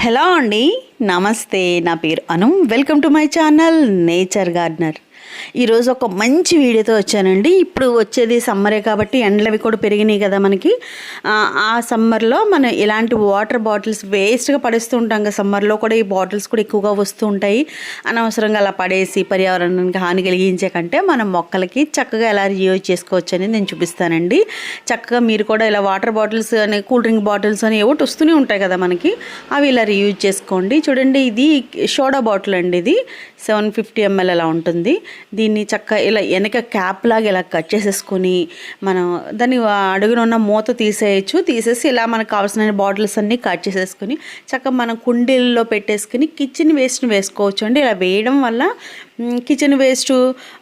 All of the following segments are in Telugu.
హలో అండి నమస్తే నా పేరు Anu. Welcome to my channel nature gardener. ఈరోజు ఒక మంచి వీడియోతో వచ్చానండి. ఇప్పుడు వచ్చేది సమ్మరే కాబట్టి ఎండలు అవి కూడా పెరిగినాయి కదా మనకి. ఆ, సమ్మర్లో మనం ఇలాంటి వాటర్ బాటిల్స్ వేస్ట్గా పడేస్తూ ఉంటాం కదా సమ్మర్లో కూడా ఈ బాటిల్స్ కూడా ఎక్కువగా వస్తూ ఉంటాయి. అనవసరంగా అలా పడేసి పర్యావరణానికి హాని కలిగించే కంటే మనం మొక్కలకి చక్కగా ఎలా యూజ్ చేసుకోవచ్చు అనేది నేను చూపిస్తానండి. చక్కగా మీరు కూడా ఇలా వాటర్ బాటిల్స్ అని కూల్ డ్రింక్ బాటిల్స్ అని ఏవో వస్తూనే ఉంటాయి కదా మనకి. అవి ఇలా రీయూజ్ చేసుకోండి. చూడండి ఇది సోడా బాటిల్ అండి ఇది. సెవెన్ ఫిఫ్టీ ఎంఎల్ అలా ఉంటుంది. దీన్ని చక్కగా ఇలా వెనక క్యాప్ లాగా ఇలా కట్ చేసేసుకొని మనం దాన్ని అడుగున ఉన్న మూత తీసేయచ్చు. తీసేసి ఇలా మనకు కావాల్సిన బాటిల్స్ అన్నీ కట్ చేసేసుకొని చక్కగా మనం కుండీల్లో పెట్టేసుకుని కిచెన్ వేస్ట్ని వేసుకోవచ్చు అండి. ఇలా వేయడం వల్ల కిచెన్ వేస్ట్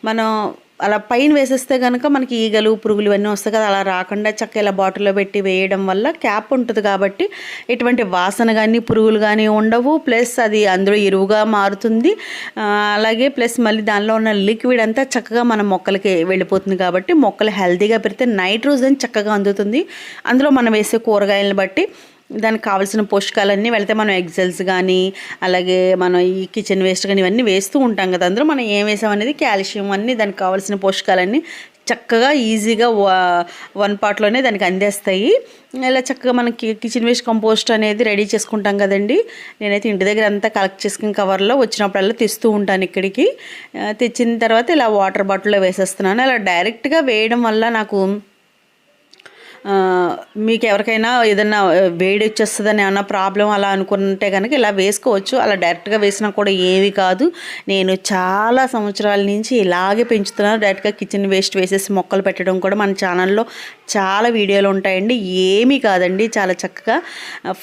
మనం అలా పైన వేసేస్తే కనుక మనకి ఈగలు పురుగులు ఇవన్నీ వస్తాయి కదా అలా రాకుండా చక్క ఇలా బాటిల్లో పెట్టి వేయడం వల్ల క్యాప్ ఉంటుంది కాబట్టి ఎటువంటి వాసన కానీ పురుగులు కానీ ఉండవు. ప్లస్ అది అందులో ఎరువుగా మారుతుంది. అలాగే ప్లస్ మళ్ళీ దానిలో ఉన్న లిక్విడ్ అంతా చక్కగా మన మొక్కలకి వెళ్ళిపోతుంది కాబట్టి మొక్కలు హెల్తీగా పెడితే నైట్రోజన్ చక్కగా అందుతుంది. అందులో మనం వేసే కూరగాయలను బట్టి దానికి కావాల్సిన పోషకాలన్నీ వెళితే మనం ఎగ్జల్స్ కానీ అలాగే మనం ఈ కిచెన్ వేస్ట్ కానీ ఇవన్నీ వేస్తూ ఉంటాం కదా. అందులో మనం ఏం వేసామనేది కాల్షియం అన్నీ దానికి కావాల్సిన పోషకాలన్నీ చక్కగా ఈజీగా వన్ పార్ట్లోనే దానికి అందేస్తాయి. ఇలా చక్కగా మనకి కిచెన్ వేస్ట్ కంపోస్ట్ అనేది రెడీ చేసుకుంటాం కదండి. నేనైతే ఇంటి దగ్గర అంతా కలెక్ట్ చేసుకుని కవర్లో వచ్చినప్పుడల్లా తెస్తూ ఉంటాను ఇక్కడికి. తెచ్చిన తర్వాత ఇలా వాటర్ బాటిల్లో వేసేస్తున్నాను. అలా డైరెక్ట్గా వేయడం వల్ల నాకు మీకు ఎవరికైనా ఏదైనా వేడి వచ్చేస్తుందని ఏమన్నా ప్రాబ్లం అలా అనుకుంటే కనుక ఇలా వేసుకోవచ్చు. అలా డైరెక్ట్గా వేసినా కూడా ఏవి కాదు. నేను చాలా సంవత్సరాల నుంచి ఇలాగే పెంచుతున్నాను. డైరెక్ట్గా కిచెన్ వేస్ట్ వేసేసి మొక్కలు పెట్టడం కూడా మన ఛానల్లో చాలా వీడియోలు ఉంటాయండి. ఏమీ కాదండి. చాలా చక్కగా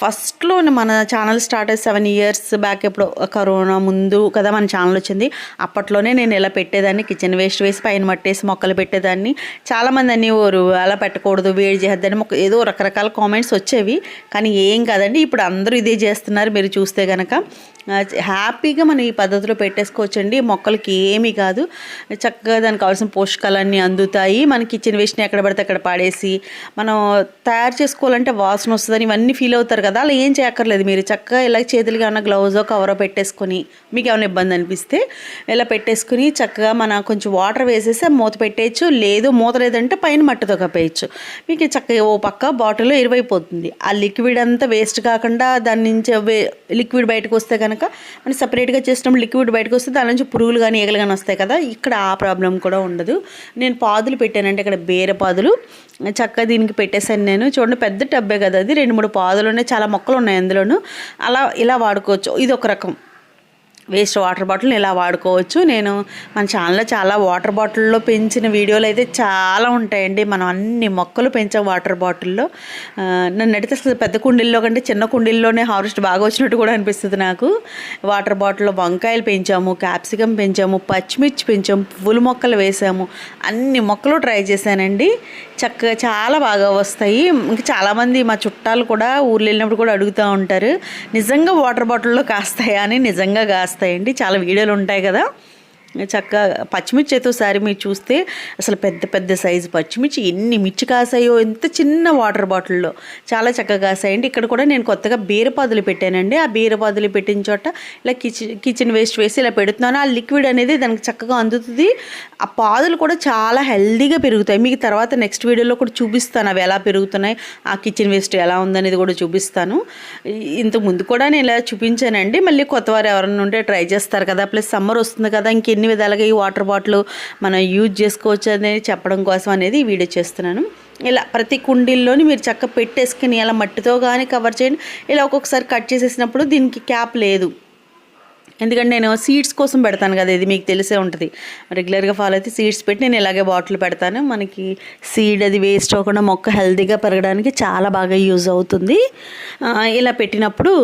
ఫస్ట్లో మన ఛానల్ స్టార్ట్ అయ్యి సెవెన్ ఇయర్స్ బ్యాక్ ఎప్పుడు కరోనా ముందు కదా మన ఛానల్ వచ్చింది. అప్పట్లోనే నేను ఇలా పెట్టేదాన్ని. కిచెన్ వేస్ట్ వేసి పైన మట్టేసి మొక్కలు పెట్టేదాన్ని. చాలామంది అనేవారు అలా పెట్టకూడదు వేడి చేద్దని ఒక ఏదో రకరకాల కామెంట్స్ వచ్చేవి. కానీ ఏం కాదండి ఇప్పుడు అందరూ ఇదే చేస్తున్నారు మీరు చూస్తే కనుక హ్యాపీగా మనం ఈ పద్ధతిలో పెట్టేసుకోవచ్చండి. మొక్కలకి ఏమీ కాదు. చక్కగా దానికి కావాల్సిన పోషకాలన్నీ అందుతాయి. మన కిచెన్ వేస్ట్ని ఎక్కడ పడితే అక్కడ పాడేసి మనం తయారు చేసుకోవాలంటే వాసన వస్తుందని ఇవన్నీ ఫీల్ అవుతారు కదా. అలా ఏం చేయక్కర్లేదు మీరు. చక్కగా ఇలా చేతులుగా ఉన్న గ్లౌజో కవరో పెట్టేసుకొని మీకు ఏమైనా ఇబ్బంది అనిపిస్తే ఇలా పెట్టేసుకుని చక్కగా మన కొంచెం వాటర్ వేసేసి మూత పెట్టేయచ్చు. లేదు మూత లేదంటే పైన మట్టితో కప్పేయచ్చు మీకు చక్కగా ఓ పక్క బాటిల్లో ఎరువైపోతుంది ఆ లిక్విడ్ అంతా వేస్ట్ కాకుండా దాని నుంచి వే లిక్విడ్ బయటకు వస్తే కనుక మనం సపరేట్గా చేసినప్పుడు లిక్విడ్ బయటకు వస్తే దాని నుంచి పురుగులు కానీ ఈగలు కానీ వస్తాయి కదా. ఇక్కడ ఆ ప్రాబ్లం కూడా ఉండదు. నేను పాదులు పెట్టానంటే ఇక్కడ బేర పాదులు. చక్కగా దీనికి పెట్టేశాను నేను. చూడండి పెద్ద టబ్బే కదా అది. రెండు మూడు పాదులు ఉన్నాయి. చాలా మొక్కలు ఉన్నాయి అందులోనూ. అలా ఇలా వాడుకోవచ్చు. ఇది ఒక రకం. వేస్ట్ వాటర్ బాటిల్ని ఇలా వాడుకోవచ్చు. నేను మన ఛానల్లో చాలా వాటర్ బాటిల్లో పెంచిన వీడియోలు అయితే చాలా ఉంటాయండి. మనం అన్ని మొక్కలు పెంచాం వాటర్ బాటిల్లో. నన్ను అడిగితే అసలు పెద్ద కుండీల్లో కంటే చిన్న కుండీల్లోనే హార్వెస్ట్ బాగా వచ్చినట్టు కూడా అనిపిస్తుంది నాకు. వాటర్ బాటిల్లో వంకాయలు పెంచాము క్యాప్సికమ్ పెంచాము పచ్చిమిర్చి పెంచాము పువ్వుల మొక్కలు వేసాము. అన్ని మొక్కలు ట్రై చేశానండి. చక్కగా చాలా బాగా వస్తాయి. ఇంకా చాలామంది మా చుట్టాలు కూడా ఊళ్ళో వెళ్ళినప్పుడు కూడా అడుగుతూ ఉంటారు నిజంగా వాటర్ బాటిల్లో కాస్తాయా? అని నిజంగా వస్తాయండి. చాలా వీడియోలు ఉంటాయి కదా. చక్కగా పచ్చిమిర్చి అయితే ఒకసారి మీరు చూస్తే అసలు పెద్ద పెద్ద సైజు పచ్చిమిర్చి ఎన్ని మిర్చి కాసాయో ఎంత చిన్న వాటర్ బాటిల్లో చాలా చక్కగా కాసాయండి. ఇక్కడ కూడా నేను కొత్తగా బీరపాదులు పెట్టానండి. ఆ బీరపాదులు పెట్టిన చోట ఇలా కిచెన్ కిచెన్ వేస్ట్ వేసి ఇలా పెడుతున్నాను. ఆ లిక్విడ్ అనేది దానికి చక్కగా అందుతుంది. ఆ పాదులు కూడా చాలా హెల్దీగా పెరుగుతాయి. మీకు తర్వాత నెక్స్ట్ వీడియోలో కూడా చూపిస్తాను అవి ఎలా పెరుగుతున్నాయి ఆ కిచెన్ వేస్ట్ ఎలా ఉందనేది కూడా చూపిస్తాను. ఇంత ముందు కూడా నేను ఇలా చూపించానండి. మళ్ళీ కొత్తవారు ఎవరన్నా ఎవరైనా ఉంటే ట్రై చేస్తారు కదా. ప్లస్ సమ్మర్ వస్తుంది కదా ఇంకెన్ని విధాలుగా ఈ వాటర్ బాటిల్ మనం యూజ్ చేసుకోవచ్చు అనేది చెప్పడం కోసం అనేది ఈ వీడియో చేస్తున్నాను. ఇలా ప్రతి కుండీల్లోని మీరు చక్క పెట్టేసుకుని ఇలా మట్టితో కానీ కవర్ చేయండి. ఇలా ఒక్కొక్కసారి కట్ చేసేసినప్పుడు దీనికి క్యాప్ లేదు. ఎందుకంటే నేను సీడ్స్ కోసం పెడతాను కదా ఇది మీకు తెలిసే ఉంటుంది. రెగ్యులర్గా ఫాలో అయితే సీడ్స్ పెట్టి నేను ఇలాగే బాటిల్ పెడతాను. మనకి సీడ్ అది వేస్ట్ అవ్వకుండా మొక్క హెల్తీగా పెరగడానికి చాలా బాగా యూజ్ అవుతుంది. ఇలా పెట్టినప్పుడు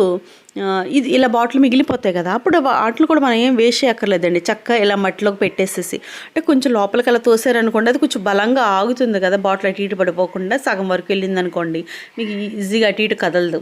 ఇది ఇలా బాటిల్ మిగిలిపోతాయి కదా అప్పుడు వాటిని కూడా మనం ఏం వేస్ట్ చేయక్కర్లేదండి. చక్కగా ఇలా మట్టిలోకి పెట్టేసేసి. అంటే కొంచెం లోపలికి అలా తోసారనుకోండి అది కొంచెం బలంగా ఆగుతుంది కదా బాటిల్ అటు ఇటు పడిపోకుండా సగం వరకు వెళ్ళింది అనుకోండి మీకు ఈజీగా అటు ఇటు కదలదు.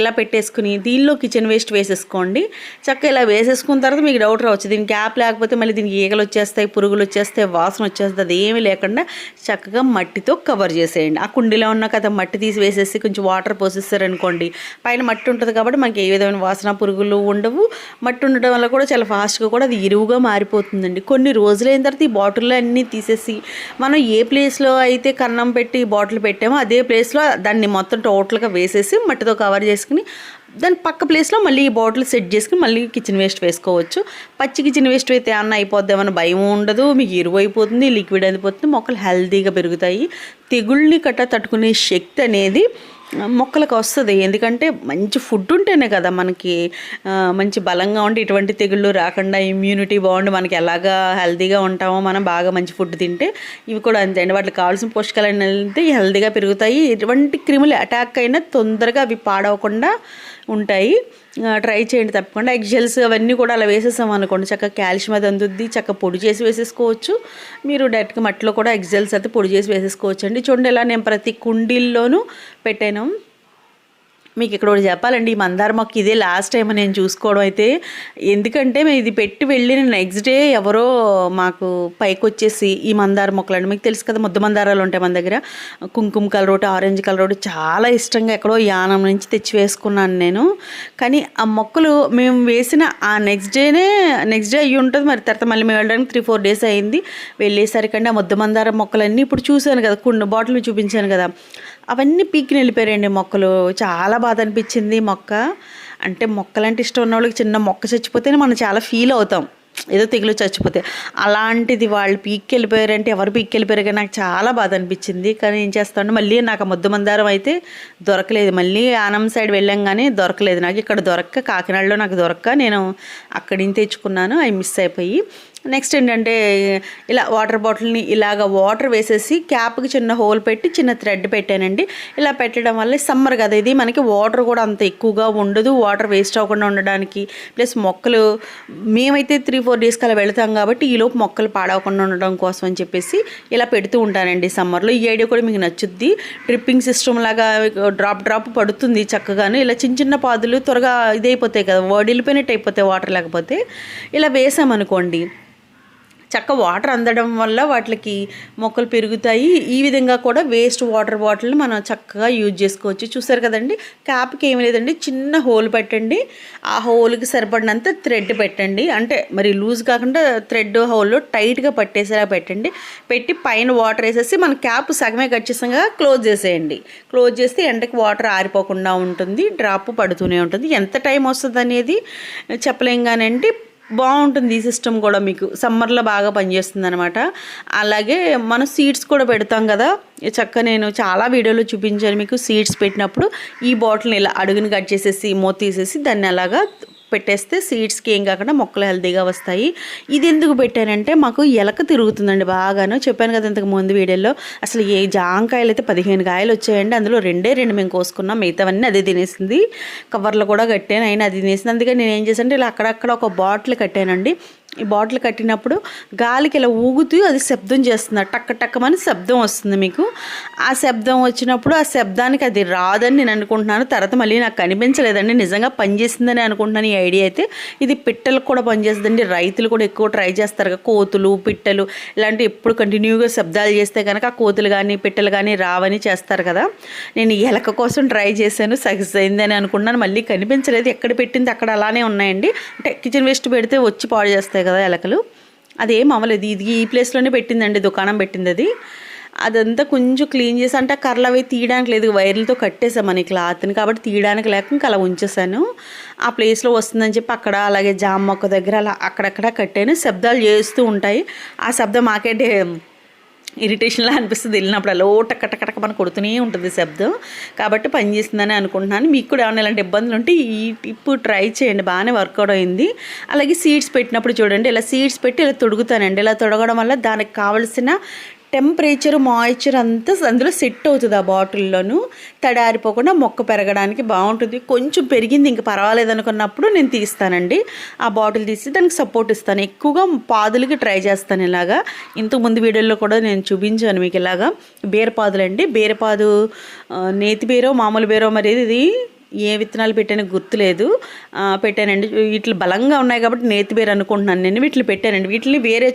ఇలా పెట్టేసుకుని దీనిలో కిచెన్ వేస్ట్ వేసేసుకోండి. చక్కగా ఇలా వేసేసుకున్న తర్వాత మీకు డౌట్ రావచ్చు. దీనికి క్యాప్ లేకపోతే మళ్ళీ దీనికి ఈగలు వచ్చేస్తాయి పురుగులు వచ్చేస్తాయి వాసన వచ్చేస్తుంది అది ఏమీ లేకుండా చక్కగా మట్టితో కవర్ చేసేయండి. ఆ కుండీలో ఉన్న కదా మట్టి తీసి వేసేసి కొంచెం వాటర్ పోసేస్తారనుకోండి. పైన మట్టి ఉంటుంది కాబట్టి మనకి ఏ విధమైన వాసన పురుగులు ఉండవు. మట్టి ఉండడం వల్ల కూడా చాలా ఫాస్ట్గా కూడా అది ఎరువుగా మారిపోతుందండి. కొన్ని రోజులైన తర్వాత ఈ బాటిల్లో అన్నీ తీసేసి మనం ఏ ప్లేస్లో అయితే కన్నం పెట్టి బాటిల్ పెట్టామో అదే ప్లేస్లో దాన్ని మొత్తం టోటల్గా వేసేసి మట్టితో కవర్ చేసుకుని దాని పక్క ప్లేస్లో మళ్ళీ ఈ బాటిల్ సెట్ చేసుకుని మళ్ళీ కిచెన్ వేస్ట్ వేసుకోవచ్చు. పచ్చి కిచెన్ వేస్ట్ అయితే అన్న అయిపోద్దామని భయం ఉండదు. మీకు ఎరువు అయిపోతుంది లిక్విడ్ అయిపోతుంది మొక్కలు హెల్తీగా పెరుగుతాయి. తెగుళ్ళని కట్ట తట్టుకునే శక్తి అనేది మొక్కలకు వస్తుంది. ఎందుకంటే మంచి ఫుడ్ ఉంటేనే కదా మనకి మంచి బలంగా ఉండి ఇటువంటి తెగుళ్ళు రాకుండా ఇమ్యూనిటీ బాగుండి మనకి ఎలాగా హెల్తీగా ఉంటామో మనం బాగా మంచి ఫుడ్ తింటే ఇవి కూడా అంతే అండి. వాటికి కావాల్సిన పోషకాలు అనేది హెల్తీగా పెరుగుతాయి. ఎటువంటి క్రిములు అటాక్ అయినా తొందరగా అవి పాడవకుండా ఉంటాయి. ట్రై చేయండి తప్పకుండా. ఎగ్జెల్స్ అవన్నీ కూడా అలా వేసేసాం అనుకోండి. చక్కగా కాల్షియం అది అందుద్ది. చక్కగా పొడి చేసి వేసేసుకోవచ్చు. మీరు డైరెక్ట్గా మట్టిలో కూడా ఎగ్జెల్స్ అయితే పొడి చేసి వేసేసుకోవచ్చు అండి చూడండి ఇలా నేను ప్రతి కుండీల్లోనూ పెట్టాను. మీకు ఇక్కడ ఒకటి చెప్పాలండి ఈ మందార మొక్క ఇదే లాస్ట్ టైం నేను చూసుకోవడం అయితే. ఎందుకంటే మేము ఇది పెట్టి వెళ్ళిన నెక్స్ట్ డే ఎవరో మాకు పైకి వచ్చేసి ఈ మందార మొక్కలండి. మీకు తెలుసు కదా ముద్ద మందారాలు ఉంటాయి మన దగ్గర. కుంకుమ కలర్ ఒకటి ఆరెంజ్ కలర్ ఒకటి చాలా ఇష్టంగా ఎక్కడో యానం నుంచి తెచ్చి వేసుకున్నాను నేను. కానీ ఆ మొక్కలు మేము వేసిన ఆ నెక్స్ట్ డేనే నెక్స్ట్ డే అయ్యి ఉంటుంది మరి. తర్వాత మళ్ళీ మేము వెళ్ళడానికి త్రీ ఫోర్ డేస్ అయింది. వెళ్ళేసరికండి ఆ ముద్ద మందార మొక్కలన్నీ ఇప్పుడు చూశాను కదా కొన్ని బాటిల్ చూపించాను కదా. అవన్నీ పీకిని వెళ్ళిపోయారండి మొక్కలు. చాలా బాధ అనిపించింది మొక్క. అంటే మొక్కలంటే ఇష్టం ఉన్న వాళ్ళకి చిన్న మొక్క చచ్చిపోతేనే మనం చాలా ఫీల్ అవుతాం. ఏదో తెగులు చచ్చిపోతే. అలాంటిది వాళ్ళు పీక్కి వెళ్ళిపోయారంటే ఎవరు పీక్కి వెళ్ళిపోయారు నాకు చాలా బాధ అనిపించింది. కానీ ఏం చేస్తాను మళ్ళీ నాకు ఆ ముద్ద మందారం అయితే దొరకలేదు. మళ్ళీ ఆనం సైడ్ వెళ్ళాం కానీ దొరకలేదు. నాకు ఇక్కడ దొరక్క కాకినాడలో నాకు దొరక్క. నేను అక్కడి నుంచి తెచ్చుకున్నాను. అవి మిస్ అయిపోయి. నెక్స్ట్ ఏంటంటే ఇలా వాటర్ బాటిల్ని ఇలాగ వాటర్ వేసేసి క్యాప్కి చిన్న హోల్ పెట్టి చిన్న థ్రెడ్ పెట్టానండి. ఇలా పెట్టడం వల్ల సమ్మర్ కదా ఇది మనకి వాటర్ కూడా అంత ఎక్కువగా ఉండదు. వాటర్ వేస్ట్ అవ్వకుండా ఉండడానికి. ప్లస్ మొక్కలు మేమైతే త్రీ ఫోర్ డేస్కి అలా వెళతాం కాబట్టి ఈలోపు మొక్కలు పాడవకుండా ఉండడం కోసం అని చెప్పేసి ఇలా పెడుతూ ఉంటానండి సమ్మర్లో. ఈ ఐడియా కూడా మీకు నచ్చుద్ది. డ్రిప్పింగ్ సిస్టమ్ లాగా డ్రాప్ డ్రాప్ పడుతుంది చక్కగాను. ఇలా చిన్న చిన్న పాదులు త్వరగా ఇదైపోతాయి కదా వడిలిపోయినట్టు అయిపోతాయి వాటర్ లేకపోతే. ఇలా వేసామనుకోండి చక్క వాటర్ అందడం వల్ల వాటికి మొక్కలు పెరుగుతాయి. ఈ విధంగా కూడా వేస్ట్ వాటర్ బాటిల్ని మనం చక్కగా యూజ్ చేసుకోవచ్చు. చూసారు కదండి? క్యాప్కి ఏమి లేదండి. చిన్న హోల్ పెట్టండి. ఆ హోల్కి సరిపడినంత థ్రెడ్ పెట్టండి. అంటే మరి లూజ్ కాకుండా థ్రెడ్ హోల్లో టైట్గా పట్టేసేలా పెట్టండి. పెట్టి పైన వాటర్ వేసేసి మన క్యాప్ సగమే ఖచ్చితంగా క్లోజ్ చేసేయండి. క్లోజ్ చేస్తే ఎండకి వాటర్ ఆరిపోకుండా ఉంటుంది. డ్రాప్ పడుతూనే ఉంటుంది. ఎంత టైం వస్తుంది అనేది చెప్పలేం కానండి బాగుంటుంది ఈ సిస్టమ్ కూడా మీకు. సమ్మర్లో బాగా పనిచేస్తుంది అనమాట అలాగే మనం సీడ్స్ కూడా పెడతాం కదా. చక్క నేను చాలా వీడియోలో చూపించాను మీకు. సీడ్స్ పెట్టినప్పుడు ఈ బాటిల్ని ఇలా అడుగుని కట్ చేసేసి మూత తీసేసి దాన్ని అలాగా పెట్టేస్తే సీడ్స్కి ఏం కాకుండా మొక్కలు హెల్తీగా వస్తాయి. ఇది ఎందుకు పెట్టానంటే మాకు ఎలక తిరుగుతుందండి బాగాను. చెప్పాను కదా ఇంతకు ముందు వీడియోలో అసలు ఏ జాంకాయలు అయితే పదిహేను కాయలు వచ్చాయండి అందులో రెండే రెండు మేము కోసుకున్నాం మిగతావన్నీ అదే తినేసింది. కవర్లు కూడా కట్టాను అయినా అది తినేసింది. అందుకని నేను ఏం చేశానంటే ఇలా అక్కడక్కడ ఒక బాటిల్ కట్టానండి. ఈ బాటిల్ కట్టినప్పుడు గాలికి ఇలా ఊగుతూ అది శబ్దం చేస్తుంది. టక్క టక్కమని శబ్దం వస్తుంది మీకు. ఆ శబ్దం వచ్చినప్పుడు ఆ శబ్దానికి అది రాదని నేను అనుకుంటున్నాను. తర్వాత మళ్ళీ నాకు కనిపించలేదండి. నిజంగా పనిచేసిందని అనుకుంటున్నాను ఈ ఐడియా అయితే. ఇది పిట్టలకు కూడా పనిచేస్తుందండి. రైతులు కూడా ఎక్కువ ట్రై చేస్తారు కదా. కోతులు పిట్టలు ఇలాంటివి ఎప్పుడు కంటిన్యూగా శబ్దాలు చేస్తే కనుక ఆ కోతులు కానీ పిట్టలు కానీ రావని చేస్తారు కదా. నేను ఎలక కోసం ట్రై చేశాను. సక్సెస్ అయిందని అనుకుంటున్నాను. మళ్ళీ కనిపించలేదు. ఎక్కడ పెట్టింది? అక్కడ అలానే ఉన్నాయండి. అంటే కిచెన్ వేస్ట్ పెడితే వచ్చి పాడు చేస్తాయి కదా ఎలకలు. అదేం అవ్వలేదు. ఇది ఈ ప్లేస్లోనే పెట్టిందండి దుకాణం పెట్టింది అది అదంతా కొంచెం క్లీన్ చేసి అంటే కర్రలు అవి తీయడానికి లేదు. వైర్లతో కట్టేసామని క్లాత్ని కాబట్టి తీయడానికి లేక ఇంకా అలా ఉంచేసాను ఆ ప్లేస్లో వస్తుందని చెప్పి అక్కడ అలాగే జామ మొక్క దగ్గర అలా అక్కడక్కడ కట్టాను. శబ్దాలు చేస్తూ ఉంటాయి. ఆ శబ్దం మాకేంటే ఇరిటేషన్లా అనిపిస్తుంది. వెళ్ళినప్పుడు అలా ఓ టక్క టక్క మన కొడుతూనే ఉంటుంది శబ్దం. కాబట్టి పని చేస్తుందని అనుకుంటున్నాను. మీకు కూడా ఏమైనా ఇలాంటి ఇబ్బందులు ఉంటే ఈ టిప్ ట్రై చేయండి. బాగానే వర్కౌట్ అయింది. అలాగే సీడ్స్ పెట్టినప్పుడు చూడండి. ఇలా సీడ్స్ పెట్టి ఇలా తొడుగుతానండి. ఇలా తొడగడం వల్ల దానికి కావలసిన టెంపరేచర్ మాయిశ్చర్ అంతా అందులో సెట్ అవుతుంది ఆ బాటిల్లోను. తడారిపోకుండా మొక్క పెరగడానికి బాగుంటుంది. కొంచెం పెరిగింది ఇంక పర్వాలేదు అనుకున్నప్పుడు నేను తీస్తానండి. ఆ బాటిల్ తీసి దానికి సపోర్ట్ ఇస్తాను. ఎక్కువగా పాదులకి ట్రై చేస్తాను ఇలాగా. ఇంతకు ముందు వీడియోలో కూడా నేను చూపించాను మీకు ఇలాగా. బీరపాదులు అండి. బీరపాదు నేతి బీరో మామూలు బీరో మరి ఇది ఏ విత్తనాలు పెట్టానో గుర్తులేదు. పెట్టానండి. వీటిలో బలంగా ఉన్నాయి కాబట్టి నేతి బేరు అనుకుంటున్నాను నేను. వీటిని పెట్టానండి. వీటిని వేరే